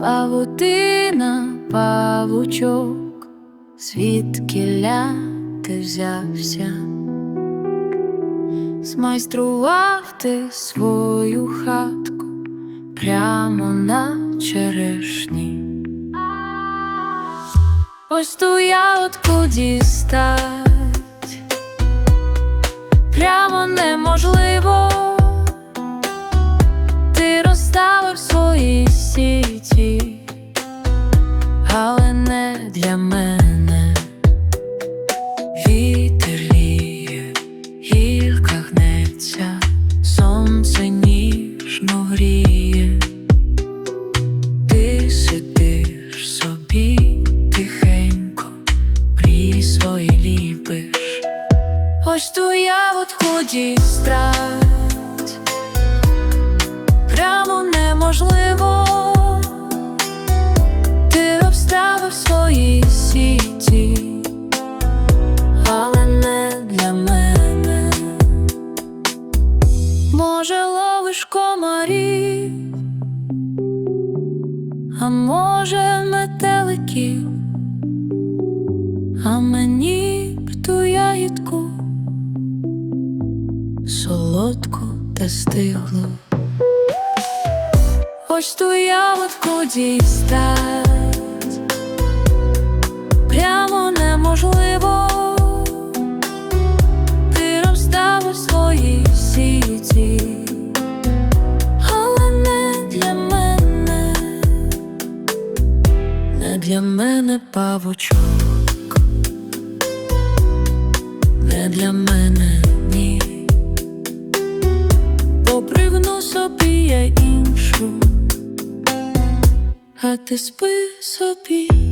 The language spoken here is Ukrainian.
Павутина, павучок, звідкіля ти взявся, змайстрував ти свою хатку прямо на черешні. Ось ту ягодку дістать прямо неможливо. Ось ту ягодку дістать прямо неможливо. Ти обставив свої сіті, але не для мене. Може, ловиш комарів, а може метеликів, а мені б ту ягідку солодку та стиглу. Ось ту ягодку дістать. Прямо неможливо. Ти розставив свої сіті, але не для мене, не для мене павучок, не для мене я іншу, а ти спи собі.